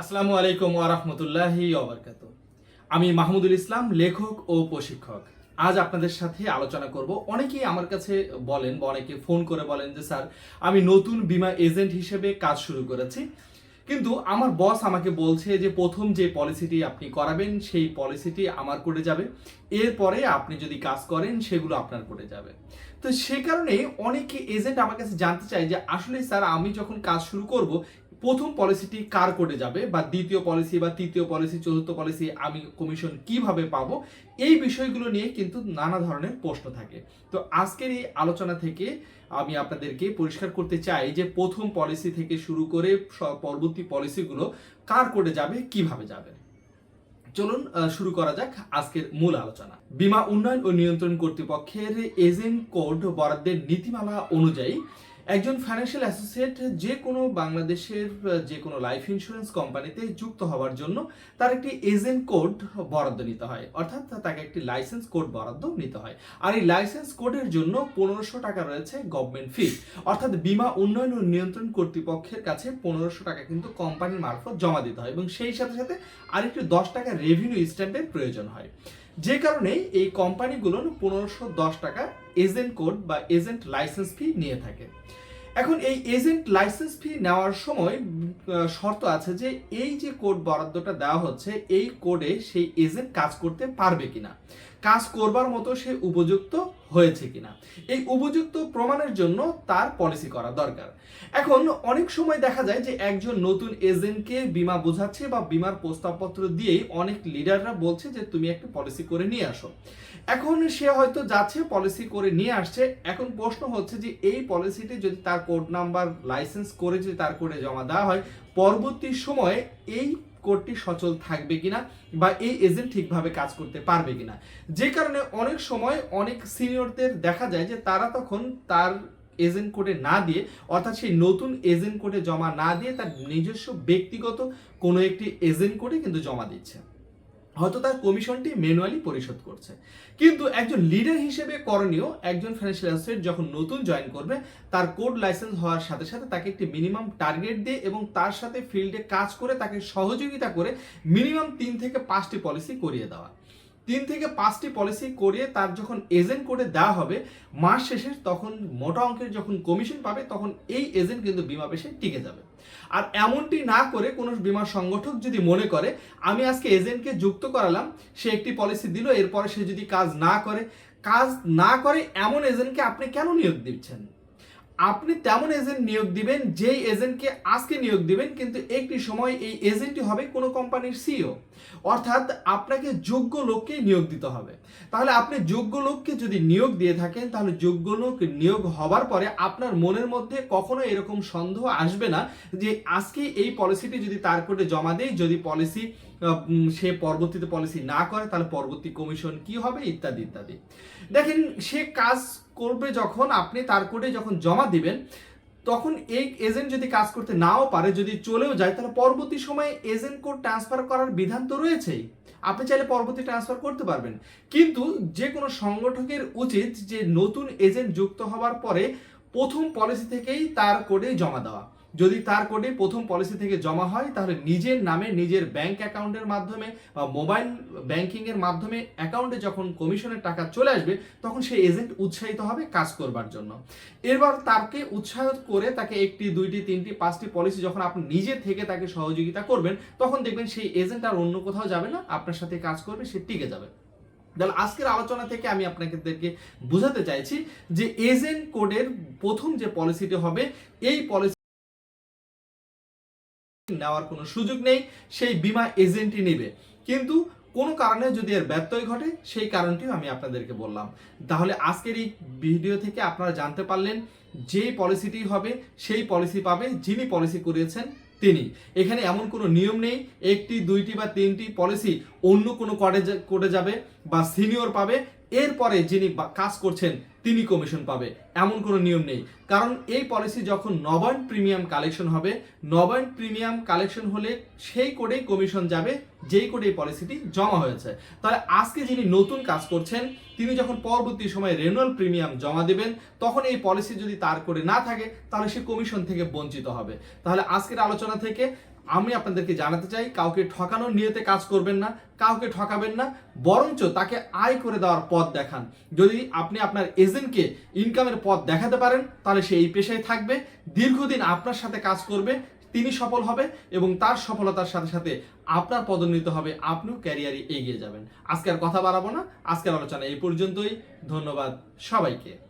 আসসালামু আলাইকুম ওরহমতুল্লাহি ওবরকাত আমি মাহমুদুল ইসলাম, লেখক ও প্রশিক্ষক। আজ আপনাদের সাথে আলোচনা করব। অনেকেই আমার কাছে বলেন বা অনেকে ফোন করে বলেন যে, স্যার, আমি নতুন বিমা এজেন্ট হিসেবে কাজ শুরু করেছি। কিন্তু আমার বস আমাকে বলছে যে, প্রথম যে পলিসিটি আপনি করাবেন, সেই পলিসিটি আমার করে যাবে। এরপরে আপনি যদি কাজ করেন, সেগুলো আপনার করে যাবে। তো সে কারণে অনেকে এজেন্ট আমার কাছে জানতে চায় যে, আসলে স্যার, আমি যখন কাজ শুরু করব, প্রথম পলিসিটি কার কোডে যাবে? বা দ্বিতীয় পলিসি বা তৃতীয় পলিসি চতুর্থ পলিসি আমি কমিশন কীভাবে পাবো? এই বিষয়গুলো নিয়ে কিন্তু নানা ধরনের প্রশ্ন থাকে। তো আজকের এই আলোচনা থেকে আমি আপনাদেরকে পরিষ্কার করতে চাই যে, প্রথম পলিসি থেকে শুরু করে পরবর্তী পলিসিগুলো কার কোডে যাবে, কীভাবে যাবে? চলুন শুরু করা যাক আজকের মূল আলোচনা। বিমা উন্নয়ন ও নিয়ন্ত্রণ কর্তৃপক্ষের এজেন্ট কোড বরাদ্দের নীতিমালা অনুযায়ী একজন ফাইন্যান্সিয়াল অ্যাসোসিয়েট যে কোনো বাংলাদেশের, যে কোনো লাইফ ইন্স্যুরেন্স কোম্পানিতে যুক্ত হওয়ার জন্য তার একটি এজেন্ট কোড বরাদ্দ নিতে হয়। অর্থাৎ তাকে একটি লাইসেন্স কোড বরাদ্দ নিতে হয়। আর এই লাইসেন্স কোডের জন্য পনেরোশো টাকা রয়েছে গভর্নমেন্ট ফি অর্থাৎ বীমা উন্নয়ন ও নিয়ন্ত্রণ কর্তৃপক্ষের কাছে পনেরোশো টাকা কিন্তু কোম্পানির মারফত জমা দিতে হয় এবং সেই সাথে সাথে আরেকটি দশ টাকা রেভিনিউ স্ট্যাম্পের প্রয়োজন হয়। যে কারণে এই কোম্পানিগুলো পনেরোশো দশ টাকা এজেন্ট কোড বা এজেন্ট লাইসেন্স ফি নিয়ে থাকে। এখন এই এজেন্ট লাইসেন্স ফি নেওয়ার সময় শর্ত আছে যে এই যে কোড বরাদ্দটা দেওয়া হচ্ছে, এই কোডে সেই এজেন্ট কাজ করতে পারবে কিনা। কাজ করবার মতো সে উপযুক্ত হয়েছে কিনা। এই উপযুক্ত প্রমাণের জন্য তার পলিসি করা দরকার। এখন অনেক সময় দেখা যায় যে একজন নতুন এজেন্টকে বিমা বোঝাচ্ছে বা বিমার প্রস্তাবপত্র দিয়েই অনেক লিডাররা বলছে যে তুমি একটা পলিসি করে নিয়ে আসো। এখন সে হয়তো যাচ্ছে পলিসি করে নিয়ে আসছে। এখন প্রশ্ন হচ্ছে যে এই পলিসিটি যদি তার কোড নাম্বার লাইসেন্স করে যদি তার কোডে জমা দেওয়া হয়, পরবর্তী সময়ে এই কোডটি সচল থাকবে কিনা বা এই এজেন্ট ঠিকভাবে কাজ করতে পারবে কিনা। যে কারণে অনেক সময় অনেক সিনিয়রদের দেখা যায় যে তারা তখন তার এজেন্ট কোডে না দিয়ে, অর্থাৎ সেই নতুন এজেন্ট কোডে জমা না দিয়ে তার নিজস্ব ব্যক্তিগত কোনো একটি এজেন্ট কোডে কিন্তু জমা দিচ্ছে। হয়তো তার কমিশনটি ম্যানুয়ালি পরিশোধ করছে। কিন্তু একজন লিডার হিসেবে করণীয় একজন ফাইন্যান্সিয়াল অ্যাসোসিয়েট যখন নতুন জয়েন করবে, তার কোড লাইসেন্স হওয়ার সাথে সাথে তাকে একটি মিনিমাম টার্গেট দিয়ে এবং তার সাথে ফিল্ডে কাজ করে তাকে সহযোগিতা করে মিনিমাম তিন থেকে পাঁচটি পলিসি করিয়ে দেওয়া। তিন থেকে পাঁচটি পলিসি করিয়ে তার যখন এজেন্ট করে দেওয়া হবে, মাস শেষে তখন মোটা অঙ্কের যখন কমিশন পাবে, তখন এই এজেন্ট কিন্তু বিমা পেশে টিকে যাবে। আর এমনটি না করে কোনো বিমা সংগঠক যদি মনে করে, আমি আজকে এজেন্টকে যুক্ত করালাম, সে একটি পলিসি দিল, এরপরে সে যদি কাজ না করে, কাজ না করে এমন এজেন্টকে আপনি কেন নিয়োগ দিচ্ছেন? আপনি তেমন এজেন্ট নিয়োগ দিবেন, যেই এজেন্টকে আজকে নিয়োগ দিবেন, কিন্তু একটি সময় এই এজেন্টই হবে কোনো কোম্পানির সিও অর্থাৎ আপনাকে যোগ্য লোককে নিয়োগ দিতে হবে। তাহলে আপনি যোগ্য লোককে যদি নিয়োগ দিয়ে থাকেন, তাহলে যোগ্য লোক নিয়োগ হবার পরে আপনার মনের মধ্যে কখনো এরকম সন্দেহ আসবে না যে আজকে এই পলিসিটি যদি তার কোর্টে জমা দেয় যদি পলিসি সে পরবর্তীতে পলিসি না করে, তাহলে পরবর্তী কমিশন কি হবে, ইত্যাদি ইত্যাদি। দেখেন, সে কাজ করবে যখন আপনি তার কোর্টে যখন জমা দিবেন, তখন এই এজেন্ট যদি কাজ করতে নাও পারে, যদি চলেও যায়, তাহলে পরবর্তী সময়ে এজেন্ট কোড ট্রান্সফার করার বিধান তো রয়েছেই। আপনি চাইলে পরবর্তী ট্রান্সফার করতে পারবেন। কিন্তু যে কোনো সংগঠকের উচিত যে নতুন এজেন্ট যুক্ত হওয়ার পরে প্রথম পলিসি থেকেই তার কোডে জমা দেওয়া। যদি তার কোডে প্রথম পলিসি থেকে জমা হয়, তাহলে নিজের নামে নিজের ব্যাংক অ্যাকাউন্টের মাধ্যমে বা মোবাইল ব্যাংকিং এর মাধ্যমে অ্যাকাউন্টে যখন কমিশনের টাকা চলে আসবে, তখন সেই এজেন্ট উৎসাহিত হবে কাজ করবার জন্য। এরপর তাকে উৎসাহ করে তাকে একটি, দুইটি, তিনটি, পাঁচটি পলিসি যখন আপনি নিজে থেকে তাকে সহযোগিতা করবেন, তখন দেখবেন সেই এজেন্ট আর অন্য কোথাও যাবে না, আপনার সাথে কাজ করবে, সে টিকে যাবে। তাহলে আজকের আলোচনা থেকে আমি আপনাদেরকে বোঝাতে চাইছি যে এজেন্ট কোডের প্রথম যে পলিসিটি হবে, এই পলিসি নেওয়ার কোনো সুযোগ নেই, সেই বিমা এজেন্টই নেবে। কিন্তু কোনো কারণে যদি এর ব্যত্যয় ঘটে, সেই কারণটিও আমি আপনাদেরকে বললাম। তাহলে আজকের এই ভিডিও থেকে আপনারা জানতে পারলেন যে পলিসিটি হবে, সেই পলিসি পাবে যিনি পলিসি করিয়েছেন তিনি। এখানে এমন কোনো নিয়ম নেই, একটি, দুইটি বা তিনটি পলিসি অন্য কোনো কোডে কোডে যাবে বা সিনিয়র পাবে এরপরে যিনি কাজ করছেন, তিনি কমিশন পাবে। এমন কোনো নিয়ম নেই। কারণ এই পলিসি যখন নবায়ন প্রিমিয়াম কালেকশন হবে, নবায়ন প্রিমিয়াম কালেকশন হলে সেই কোডেই কমিশন যাবে, যেই কোডে এই পলিসিটি জমা হয়েছে। তাহলে আজকে যিনি নতুন কাজ করছেন, তিনি যখন পরবর্তী সময়ে রেনুয়াল প্রিমিয়াম জমা দেবেন, তখন এই পলিসি যদি তার করে না থাকে, তাহলে সে কমিশন থেকে বঞ্চিত হবে। তাহলে আজকের আলোচনা থেকে আমি আপনাদেরকে জানাতে চাই, কাউকে ঠকানোর নিয়তে কাজ করবেন না, কাউকে ঠকাবেন না, বরঞ্চ তাকে আয় করে দেওয়ার পথ দেখান। যদি আপনি আপনার এজেন্টকে ইনকামের পথ দেখাতে পারেন, তাহলে সে এই পেশায় থাকবে, দীর্ঘদিন আপনার সাথে কাজ করবে, তিনি সফল হবে এবং তার সফলতার সাথে সাথে আপনার পদোন্নতি হবে, আপনিও ক্যারিয়ারে এগিয়ে যাবেন। আজকে আর কথা বাড়াবো না, আজকের আলোচনা এই পর্যন্তই, ধন্যবাদ সবাইকে।